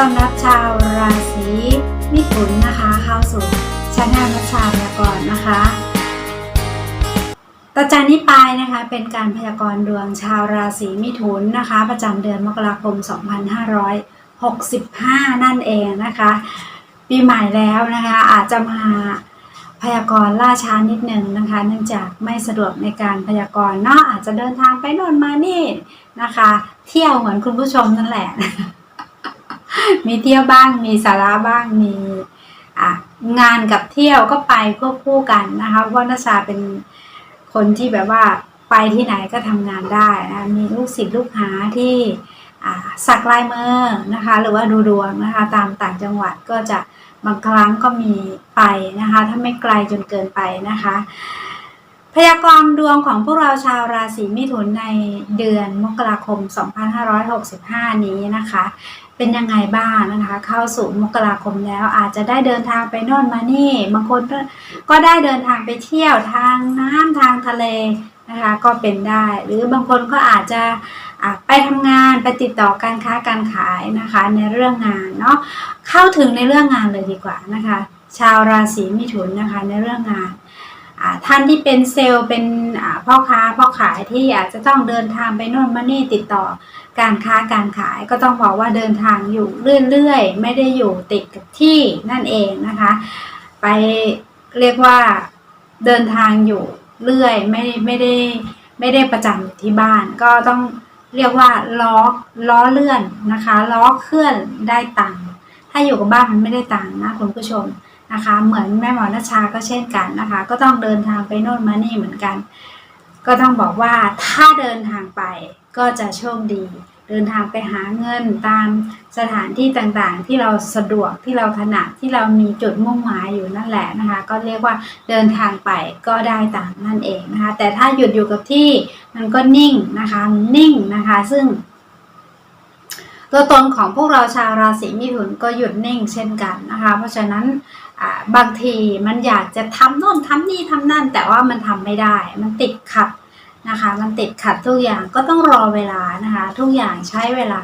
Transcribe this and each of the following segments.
ต้อนรับชาวราศีมิถุนนะคะ เข้าสู่ชาแนลนัชชาพยากรณ์นะคะ ต่อจากนี้ไปนะคะเป็นการพยากรณ์ดวงชาวราศีมิถุนนะคะ ประจำเดือนมกราคม 2565 นั่นเองนะคะ ปีใหม่แล้วนะคะอาจจะมาพยากรณ์ล่าช้านิดนึงนะคะ เนื่องจากไม่สะดวกในการพยากรณ์เนาะอาจจะเดินทางไปโน่นมานี่นะคะ เที่ยวเหมือนคุณผู้ชมนั่นแหละ มีเที่ยวบ้าง มีสาระบ้าง มีอะงานกับเที่ยวก็ไปควบคู่กันนะคะเพราะว่านัชาเป็นคนที่แบบว่าไปที่ไหนก็ทำงานได้นะมีลูกศิษย์ลูกหาที่สักลายมือนะคะ หรือว่าดูดวงนะคะ ตามต่างจังหวัดก็จะบางครั้งก็มีไปนะคะ ถ้าไม่ไกลจนเกินไปนะคะ พยากรณ์ดวงของพวกเราชาวราศีมิถุนในเดือนมกราคม 2565 นี้นะคะ เป็นยังไงบ้างนะคะ เข้าสู่มกราคมแล้วอาจจะได้เดินทางไปโน่นมานี่ บางคนก็ได้เดินทางไปเที่ยวทางน้ำทางทะเลนะคะก็เป็นได้ หรือบางคนก็อาจจะะไปทำงานไปติดต่อการค้าการขายนะคะในเรื่องงานเนาะเข้าถึงในเรื่องงานเลยดีกว่านะคะ ชาวราศีมิถุนนะคะในเรื่องงานท่านที่เป็นเซลล์เป็นพ่อค้าพ่อขายที่อาจจะต้องเดินทางไปโน่นมานี่ติดต่อ การค้าการขายก็ต้องบอกว่าเดินทางอยู่เรื่อยๆ ไม่ได้อยู่ติดกับที่นั่นเองนะคะ ไปเรียกว่าเดินทางอยู่เรื่อยไม่ไม่ได้ไม่ได้ประจำอยู่ที่บ้าน ก็ต้องเรียกว่าล้อล้อเลื่อนนะคะล้อเคลื่อนได้ตังค์ถ้าอยู่กับบ้านมันไม่ได้ตังค์นะคุณผู้ชมนะคะ เหมือนแม่หมอนัชชาก็เช่นกันนะคะ ก็ต้องเดินทางไปโน่นมานี่เหมือนกัน ก็ต้องบอกว่าถ้าเดินทางไปก็จะโชคดี เดินทางไปหาเงินตามสถานที่ต่างๆ ที่เราสะดวกที่เราถนัดที่เรามีจุดมุ่งหมายอยู่นั่นแหละนะคะ ก็เรียกว่าเดินทางไปก็ได้ตามนั่นเองนะคะ แต่ถ้าหยุดอยู่กับที่มันก็นิ่งนะคะนิ่งนะคะ ซึ่งตัวตนของพวกเราชาวราศีมิถุนก็หยุดนิ่งเช่นกันนะคะ เพราะฉะนั้น บางทีมันอยากจะทำโน่นทำนี่ทำนั่น แต่ว่ามันทำไม่ได้ มันติดขัดนะคะ มันติดขัดทุกอย่างก็ต้องรอเวลานะคะ ทุกอย่างใช้เวลา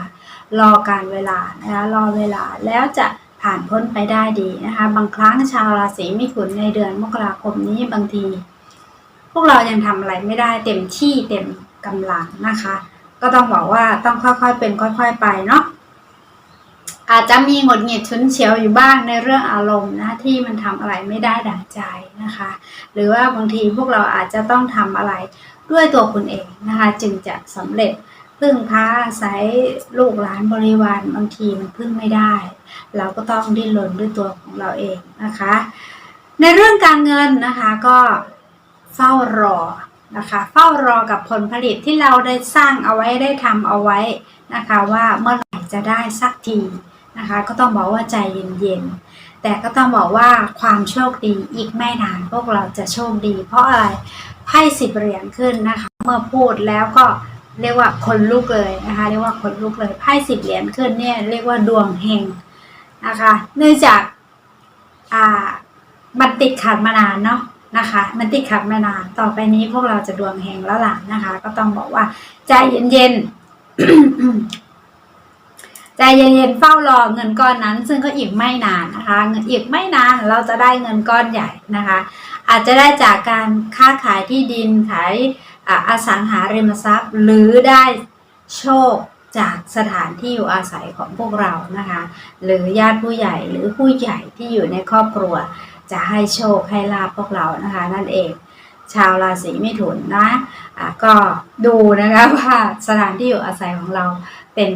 รอการเวลานะคะรอเวลาแล้วจะผ่านพ้นไปได้ดีนะคะ บางครั้งชาวราศีมิถุนในเดือนมกราคมนี้บางที พวกเรายังทำอะไรไม่ได้เต็มที่เต็มกำลังนะคะ ก็ต้องบอกว่าต้องค่อยๆเป็นค่อย ๆ ไปเนาะ อาจจะมีหงุดหงิดฉุนเฉียวอยู่บ้างในเรื่องอารมณ์นะที่มันทำอะไรไม่ได้ดั่งใจนะคะ หรือว่าบางทีพวกเราอาจจะต้องทำอะไรด้วยตัวคุณเองนะคะจึงจะสำเร็จพึ่งพาอาศัยลูกหลานบริวารบางทีมันพึ่งไม่ได้ เราก็ต้องดิ้นรนด้วยตัวของเราเองนะคะ ในเรื่องการเงินนะคะก็เฝ้ารอนะคะเฝ้ารอกับผลผลิตที่เราได้สร้างเอาไว้ได้ทำเอาไว้นะคะว่าเมื่อไหร่จะได้สักที นะคะ ก็ต้องบอกว่าใจเย็นๆ แต่ก็ต้องบอกว่าความโชคดีอีกไม่นานพวกเราจะโชคดี เพราะอะไรไพ่สิบเหรียญขึ้นนะคะ เมื่อพูดแล้วก็เรียกว่าคนลุกเลยนะคะเรียกว่าคนลุกเลยไพ่สิบเหรียญขึ้นเนี่ยเรียกว่าดวงเฮงนะคะ เนื่องจากอ่ามันติดขัดมานานเนาะนะคะ มันติดขัดมานานต่อไปนี้พวกเราจะดวงเฮงแล้วล่ะนะคะ ก็ต้องบอกว่าใจเย็นๆ ใจเย็นๆเฝ้ารอเงินก้อนนั้น ซึ่งก็อีกไม่นานนะคะเงินอีกไม่นานเราจะได้เงินก้อนใหญ่นะคะ อาจจะได้จากการค้าขายที่ดินขายอสังหาริมทรัพย์ หรือได้โชคจากสถานที่อยู่อาศัยของพวกเรานะคะ หรือญาติผู้ใหญ่หรือผู้ใหญ่ที่อยู่ในครอบครัว จะให้โชคให้ลาบพวกเรานะคะ นั่นเองชาวราศีมิถุนนะะก็ดูนะคะว่าสถานที่อยู่อาศัยของเราเป็น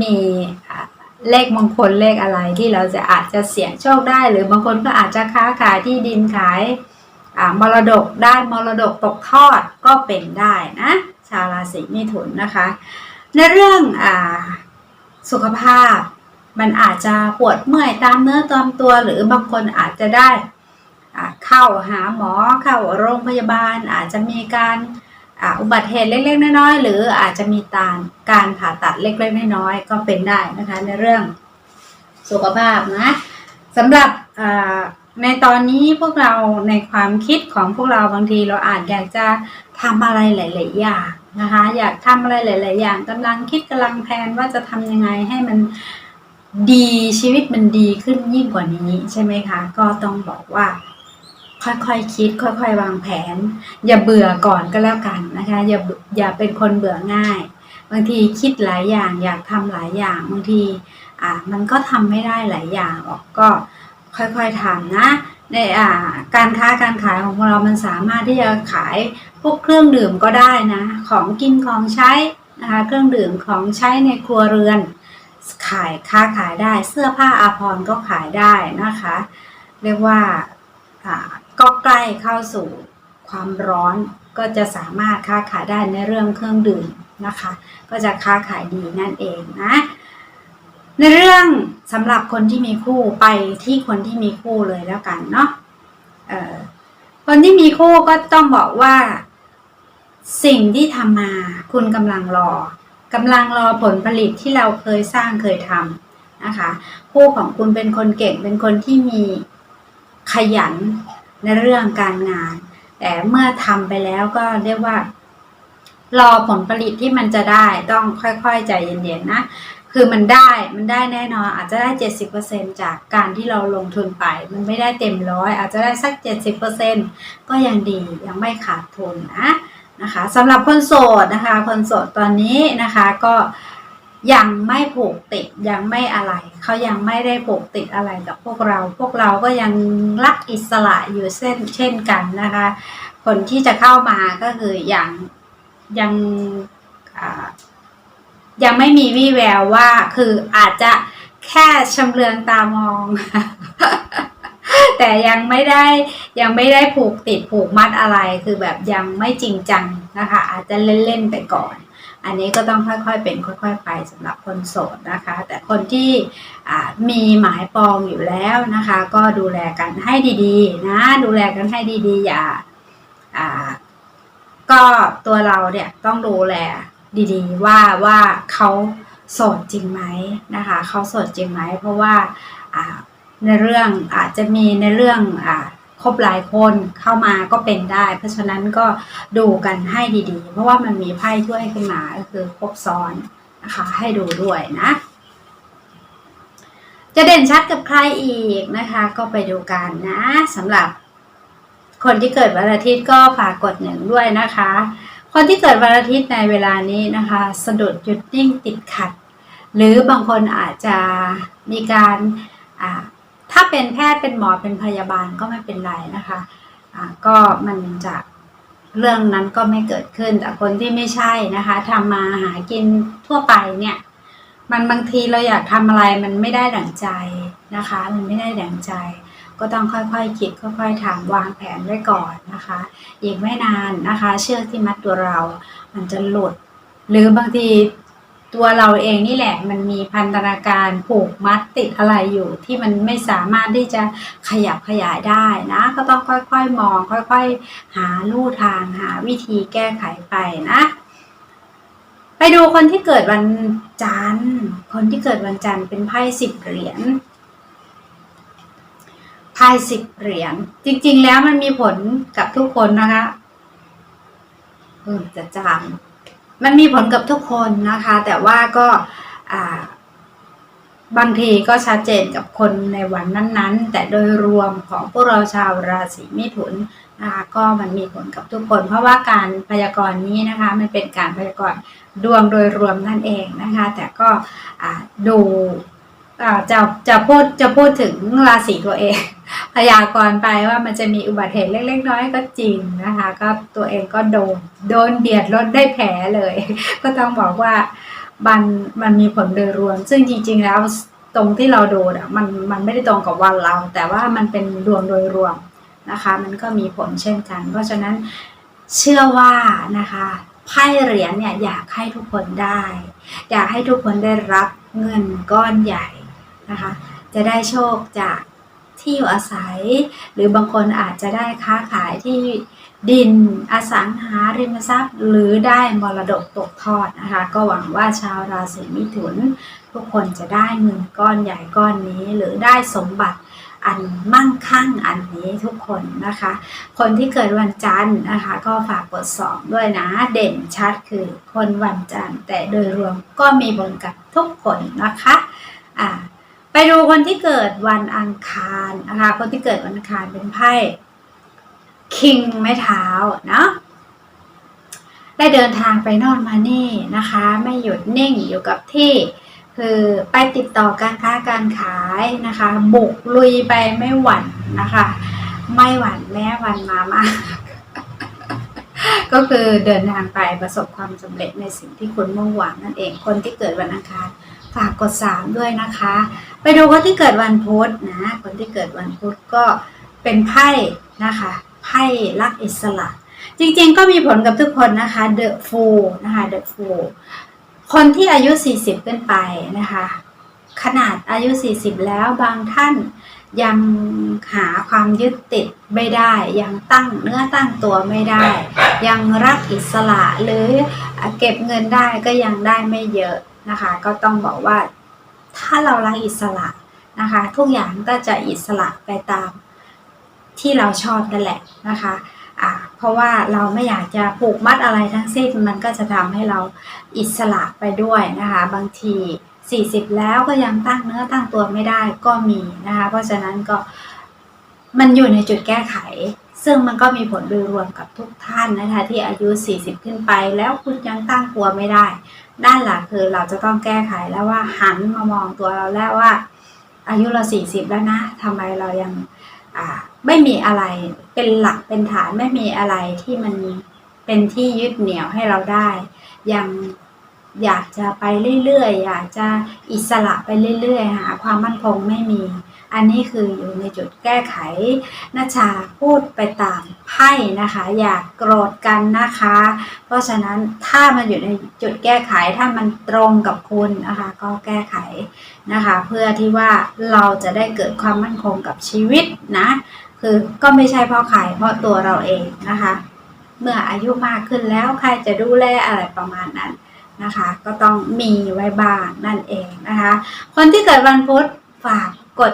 มีเลขมงคลเลขอะไรที่เราจะอาจจะเสี่ยงโชคได้ หรือบางคนก็อาจจะค้าขายที่ดินขายมรดกได้มรดกตกทอดก็เป็นได้นะชาวราศีมิถุนนะคะ ในเรื่องอสุขภาพมันอาจจะปวดเมื่อยตามเนื้อตามตัว หรือบางคนอาจจะได้เข้าหาหมอเข้าโรงพยาบาลอาจจะมีการ อุบัติเหตุเล็ก ๆ น้อยๆหรืออาจจะมีตารการผ่าตัดเล็กๆน้อยๆก็เป็นได้นะคะในเรื่องสุขภาพนะสำหรับในตอนนี้พวกเราในความคิดของพวกเราบางทีเราอาจอยากจะทำอะไรหลาย ๆ อย่างนะคะ อยากทำอะไรหลาย ๆ อย่างกำลังคิดกำลังแพลนว่าจะทำยังไงให้มันดีชีวิตมันดีขึ้นยิ่งกว่านี้ใช่ไหมคะ ก็ต้องบอกว่า ค่อยๆคคิด ค่อย ๆ วางแผน อย่าเบื่อก่อนก็แล้วกันนะคะ อย่าอย่าเป็นคนเบื่อง่าย บางทีคิดหลายอย่างอยากทำหลายอย่างบางทีอ่ามันก็ทำไม่ได้หลายอย่างหรอกก็ค่อยๆทำนะในอ่าการค้าการขายของเรามันสามารถที่จะขายพวกเครื่องดื่มก็ได้นะ ของกินของใช้นะคะเครื่องดื่มของใช้ในครัวเรือน ขายค้าขายได้เสื้อผ้าอาภรณ์ก็ขายได้นะคะ เรียกว่า ก็ใกล้เข้าสู่ความร้อนก็จะสามารถค้าขายได้ในเรื่องเครื่องดื่มนะคะ ก็จะค้าขายดีนั่นเองนะ ในเรื่องสำหรับคนที่มีคู่ไปที่คนที่มีคู่เลยแล้วกันเนาะคนที่มีคู่ก็ต้องบอกว่า สิ่งที่ทำมาคุณกำลังรอกำลังรอผลผลิตที่เราเคยสร้างเคยทำนะคะ คู่ของคุณเป็นคนเก่งเป็นคนที่มีขยัน ในเรื่องการงาน แต่เมื่อทำไปแล้วก็เรียกว่า รอผลผลิตที่มันจะได้ต้องค่อยๆใจเย็นๆนะคือมันได้มันได้แน่นอนอาจจะได้เจ็ดสิบเปอร์เซ็นจากการที่เราลงทุนไป มันไม่ได้เต็มร้อยอาจจะได้สักเจ็ดสิบเปอร์เซ็นก็ยังดียังไม่ขาดทุนนะนะคะสำหรับคนโสดนะคะ คนโสดตอนนี้นะคะก็ ยังไม่ผูกติดยังไม่อะไร เขายังไม่ได้ผูกติดอะไรกับพวกเรา พวกเราก็ยังรักอิสระอยู่เส้นเช่นกันนะคะ คนที่จะเข้ามาก็คืออย่างยังยังไม่มีวี่แววว่าคืออาจจะแค่ชำเลืองตามอง แต่ยังไม่ได้ยังไม่ได้ผูกติดผูกมัดอะไรคือแบบยังไม่จริงจังนะคะ อาจจะเล่น ๆ ไปก่อน อันนี้ก็ต้องค่อยๆเป็นค่อย ๆ ไปสำหรับคนโสดนะคะ แต่คนที่มีหมายปองอยู่แล้วนะคะ ก็ดูแลกันให้ดีๆนะดูแลกันให้ดีๆ อย่าก็ตัวเราเนี่ยต้องดูแลดีๆ ว่าว่าเขาโสดจริงไหมนะคะเขาโสดจริงไหมเพราะว่าในเรื่องอาจจะมีในเรื่องอ ครบหลายคนเข้ามาก็เป็นได้ เพราะฉะนั้นก็ดูกันให้ดีๆ เพราะว่ามันมีไพ่ช่วยขึ้นมาก็คือครบซ้อนนะคะให้ดูด้วยนะ จะเด่นชัดกับใครอีกนะคะ ก็ไปดูกันนะสำหรับ คนที่เกิดวันอาทิตย์ก็ฝากกดหนึ่งด้วยนะคะ คนที่เกิดวันอาทิตย์ในเวลานี้นะคะ สะดุดหยุดนิ่งติดขัด หรือบางคนอาจจะมีการ ถ้าเป็นแพทย์เป็นหมอเป็นพยาบาลก็ไม่เป็นไรนะคะะก็มันจะเรื่องนั้นก็ไม่เกิดขึ้น แต่คนที่ไม่ใช่นะคะทำมาหากินทั่วไปเนี่ย มันบางทีเราอยากทำอะไรมันไม่ได้ดั่งใจนะคะ มันไม่ได้ดั่งใจ ก็ต้องค่อยๆคคิดค่อยๆทำวางแผนไว้ก่อนนะคะ อีกไม่นานนะคะ เชือกที่มัดตัวเรา มันจะหลุด หรือบางที ตัวเราเองนี่แหละมันมีพันธนาการผูกมัดติดอะไรอยู่ที่มันไม่สามารถที่จะขยับขยายได้นะ ก็ต้องค่อยๆมอง ค่อยๆ หาลู่ทางหาวิธีแก้ไขไปนะ ไปดูคนที่เกิดวันจันทร์คนที่เกิดวันจันทร์เป็นไพ่สิบเหรียญไพ่สิบเหรียญจริง ๆ แล้วมันมีผลกับทุกคนนะคะเออจะจำ มันมีผลกับทุกคนนะคะ แต่ว่าก็บางทีก็ชัดเจนกับคนในวันนั้นๆ แต่โดยรวมของพวกเราชาวราศีมิถุนนะคะก็มันมีผลกับทุกคน เพราะว่าการพยากรณ์นี้นะคะมันเป็นการพยากรณ์ดวงโดยรวมนั่นเองนะคะ แต่ก็ดู จะจะพูดจะพูดถึงราศีตัวเอง พยากรณ์ไปว่ามันจะมีอุบัติเหตุเล็กๆน้อยก็จริงนะคะ ก็ตัวเองก็โดนโดนเบียดรถได้แผลเลย ก็ต้องบอกว่ามันมันมีผลโดยรวม ซึ่งจริงๆแล้วตรงที่เราโดนอะมันมันไม่ได้ตรงกับวันเรา แต่ว่ามันเป็นดวงโดยรวมนะคะ มันก็มีผลเช่นกัน เพราะฉะนั้นเชื่อว่านะคะไพ่เหรียญเนี่ยอยากให้ทุกคนได้ อยากให้ทุกคนได้รับเงินก้อนใหญ่ นะคะ จะได้โชคจากที่อยู่อาศัย หรือบางคนอาจจะได้ค้าขายที่ดินอสังหาริมทรัพย์ หรือได้มรดกตกทอดนะคะ ก็หวังว่าชาวราศีมิถุน ทุกคนจะได้เงินก้อนใหญ่ก้อนนี้ หรือได้สมบัติอันมั่งคั่งอันนี้ทุกคนนะคะ คนที่เกิดวันจันทร์นะคะ ก็ฝากกดสองด้วยนะเด่นชัดคือคนวันจันทร์แต่โดยรวมก็มีบนกับทุกคนนะคะอ่า ไปดูคนที่เกิดวันอังคารนะคะ คนที่เกิดวันอังคารเป็นไพ่คิงไม้เท้าเนาะได้เดินทางไปนอนมานี่นะคะ ไม่หยุดนิ่งอยู่กับที่คือไปติดต่อการค้าการขายนะคะ บุกลุยไปไม่หวั่นนะคะ ไม่หวั่นแม้วันมามากก็คือเดินทางไปประสบความสำเร็จในสิ่งที่คุณมุ่งหวังนั่นเองคนที่เกิดวันอังคาร ฝากกดสามด้วยนะคะ ไปดูคนที่เกิดวันพุธนะ คนที่เกิดวันพุธก็เป็นไพ่นะคะไพ่รักอิสระ จริงๆก็มีผลกับทุกคนนะคะ The Fool นะคะ The Fool คนที่อายุ 40 ขึ้นไปนะคะ ขนาดอายุ 40 แล้วบางท่านยังหาความยึดติดไม่ได้ ยังตั้งเนื้อตั้งตัวไม่ได้ ยังรักอิสระหรือเก็บเงินได้ก็ยังได้ไม่เยอะ นะคะ ก็ต้องบอกว่าถ้าเรารักอิสระนะคะ ทุกอย่างก็จะอิสระไปตามที่เราชอบนั่นแหละนะคะเพราะว่าเราไม่อยากจะผูกมัดอะไรทั้งสิ้นมันก็จะทำให้เราอิสระไปด้วยนะคะ บางที 40 แล้วก็ยังตั้งเนื้อตั้งตัวไม่ได้ก็มีนะคะ เพราะฉะนั้นก็มันอยู่ในจุดแก้ไข ซึ่งมันก็มีผลโดยรวมกับทุกท่านนะคะ ที่อายุ 40 ขึ้นไป แล้วคุณยังตั้งตัวไม่ได้ ด้านหลักคือเราจะต้องแก้ไขแล้วว่าหันมามองตัวเราแล้วว่า อายุเรา40แล้วนะทำไมเรายังไม่มีอะไรเป็นหลักเป็นฐานไม่มีอะไรที่มันเป็นที่ยึดเหนี่ยวให้เราได้ ยังอยากจะไปเรื่อยๆอยากจะอิสระไปเรื่อยๆหาความมั่นคงไม่มี อันนี้คืออยู่ในจุดแก้ไขนาชาพูดไปตามไพ่นะคะ อย่ากโกรธกันนะคะ เพราะฉะนั้นถ้ามันอยู่ในจุดแก้ไขถ้ามันตรงกับคุณนะคะ ก็แก้ไขนะคะ เพื่อที่ว่าเราจะได้เกิดความมั่นคงกับชีวิตนะ คือก็ไม่ใช่เพราะใครเพราะตัวเราเองนะคะ เมื่ออายุมากขึ้นแล้วใครจะดูแลอะไรประมาณนั้นนะคะ ก็ต้องมีไว้บ้างนั่นเองนะคะ คนที่เกิดวันพุธฝากกด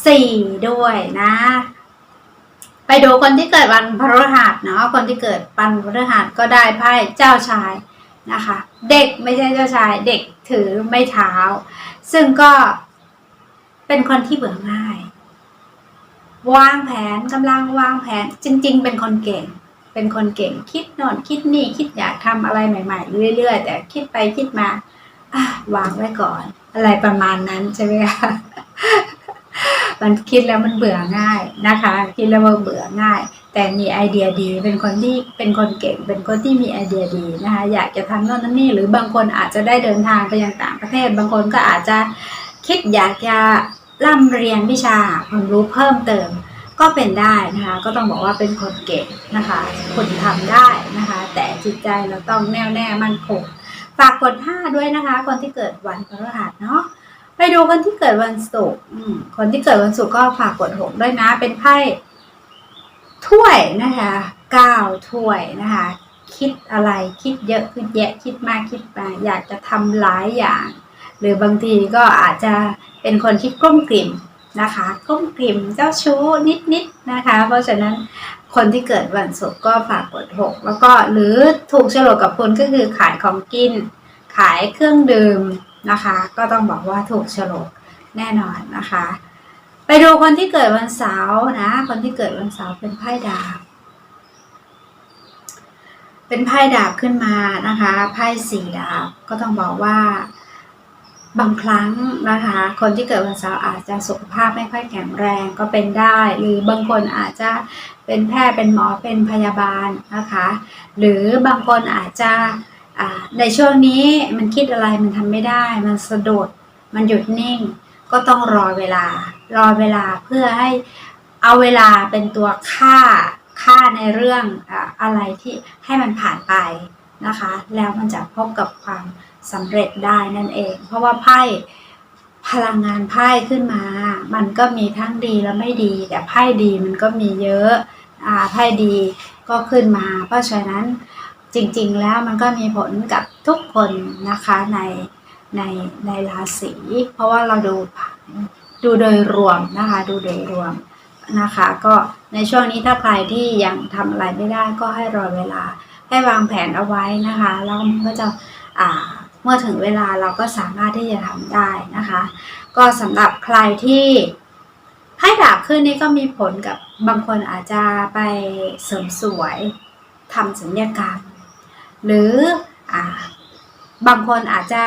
4 ด้วยนะ ไปดูคนที่เกิดวันพฤหัสเนาะคนที่เกิดวันพฤหัสก็ได้ไพ่เจ้าชายนะคะ เด็กไม่ใช่เจ้าชาย เด็กถือไม่เท้า ซึ่งก็เป็นคนที่เบื่อง่าย วางแผนกำลังวางแผนจริง ๆ เป็นคนเก่ง เป็นคนเก่งคิดโนอนคิดนี่คิดอยากทำอะไรใหม่ ๆ เรื่อย ๆ แต่คิดไปคิดมาอวางไว้ก่อน อะไรประมาณนั้นใช่ไหมคะ มันคิดแล้วมันเบื่อง่ายนะคะ คิดแล้วมันเบื่อง่าย แต่มีไอเดียดี เป็นคนที่เป็นคนเก่ง เป็นคนที่มีไอเดียดีนะคะ อยากจะทำโน่นนั่นนี่ หรือบางคนอาจจะได้เดินทางไปยังต่างประเทศ บางคนก็อาจจะคิดอยากจะร่ำเรียนวิชาความรู้เพิ่มเติมก็เป็นได้นะคะ ก็ต้องบอกว่าเป็นคนเก่งนะคะ คนทำได้นะคะ แต่จิตใจเราต้องแน่วแน่มั่นคง ฝากกดห้าด้วยนะคะ คนที่เกิดวันพฤหัสเนาะ ไปดูคนที่เกิดวันศุกร์คนที่เกิดวันศุกร์ก็ฝากกดหกด้วยนะ เป็นไพ่ถ้วยนะคะเก้าถ้วยนะคะ คิดอะไรคิดเยอะคิดแยะคิดมากคิดไปอยากจะทำหลายอย่าง หรือบางทีก็อาจจะเป็นคนที่กลุ้มกลิ่มนะคะกลุ้มกลิ่มเจ้าชู้นิดๆนะคะ เพราะฉะนั้นคนที่เกิดวันศุกร์ก็ฝากกดหกแล้วก็หรือถูกโฉลกกับคุณก็คือขายของกิน ขายเครื่องดื่ม นะคะ ก็ต้องบอกว่าถูกโฉลกแน่นอนนะคะ ไปดูคนที่เกิดวันเสาร์นะ คนที่เกิดวันเสาร์เป็นไพ่ดาบ เป็นไพ่ดาบขึ้นมานะคะ ไพ่สี่ดาบ ก็ต้องบอกว่าบางครั้งนะคะ คนที่เกิดวันเสาร์อาจจะสุขภาพไม่ค่อยแข็งแรงก็เป็นได้ หรือบางคนอาจจะเป็นแพทย์เป็นหมอเป็นพยาบาลนะคะ หรือบางคนอาจจะ ในช่วงนี้มันคิดอะไรมันทำไม่ได้ มันสะดุดมันหยุดนิ่ง ก็ต้องรอเวลา รอเวลาเพื่อให้เอาเวลาเป็นตัวค่าค่าในเรื่องอะไรที่ให้มันผ่านไปนะคะ แล้วมันจะพบกับความสำเร็จได้นั่นเอง เพราะว่าไพ่พลังงานไพ่ขึ้นมา มันก็มีทั้งดีและไม่ดี แต่ไพ่ดีมันก็มีเยอะอไพ่ดีก็ขึ้นมา เพราะฉะนั้น จริงๆแล้วมันก็มีผลกับทุกคนนะคะในในในราศีเพราะว่าเราดูดูโดยรวมนะคะ ดูโดยรวมนะคะ ก็ในช่วงนี้ถ้าใครที่ยังทำอะไรไม่ได้ก็ให้รอเวลาให้วางแผนเอาไว้นะคะแล้วมันก็จะอ่าเมื่อถึงเวลาเราก็สามารถที่จะทำได้นะคะ ก็สำหรับใครที่ไพ่ดาบขึ้นนี่ก็มีผลกับบางคนอาจจะไปเสริมสวยทำสัญญกรรม หรืออบางคนอาจจะ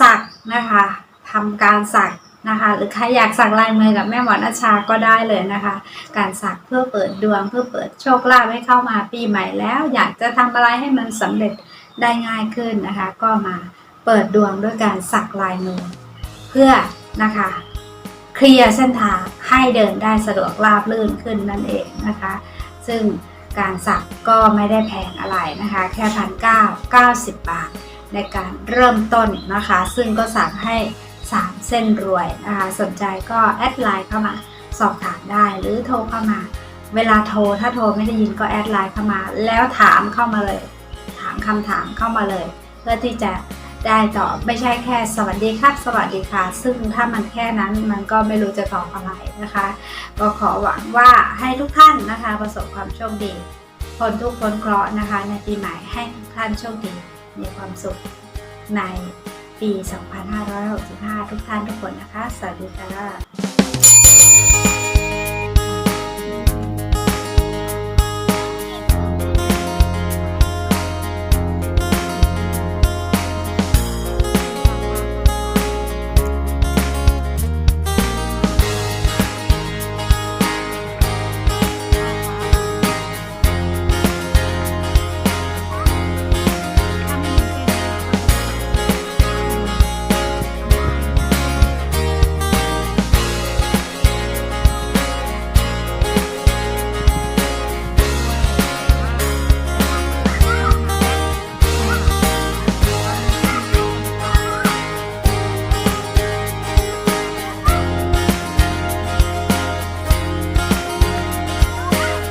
สักนะคะทำการสักนะคะหรือใครอยากสักลายมือกับแม่หมอนัชชาก็ได้เลยนะคะ การสักเพื่อเปิดดวงเพื่อเปิดโชคลาภให้เข้ามาปีใหม่แล้ว อยากจะทำอะไรให้มันสำเร็จได้ง่ายขึ้นนะคะ ก็มาเปิดดวงด้วยการสักลายมือเพื่อนะคะเคลียร์เส้นทางให้เดินได้สะดวกราบลื่นขึ้นนั่นเองนะคะ ซึ่ง การสักก็ไม่ได้แพงอะไรนะคะ แค่พันเก้าเก้าสิบบาท ในการเริ่มต้นนะคะ ซึ่งก็สั่งให้ 3 เส้นรวยนะคะ สนใจก็แอดไลน์เข้ามาสอบถามได้หรือโทรเข้ามา เวลาโทรถ้าโทรไม่ได้ยินก็แอดไลน์เข้ามา แล้วถามเข้ามาเลย ถามคำถามเข้ามาเลย เพื่อที่จะ ได้ตอบไม่ใช่แค่สวัสดีครับ สวัสดีค่ะ ซึ่งถ้ามันแค่นั้นมันก็ไม่รู้จะตอบอะไรนะคะ ก็ขอหวังว่าให้ทุกท่านนะคะประสบความโชคดีพ้นทุกข์พ้นเคราะห์นะคะ ในปีใหม่ให้ทุกท่านโชคดีมีความสุขในปี 2565 ทุกท่านทุกคนนะคะ สวัสดีค่ะ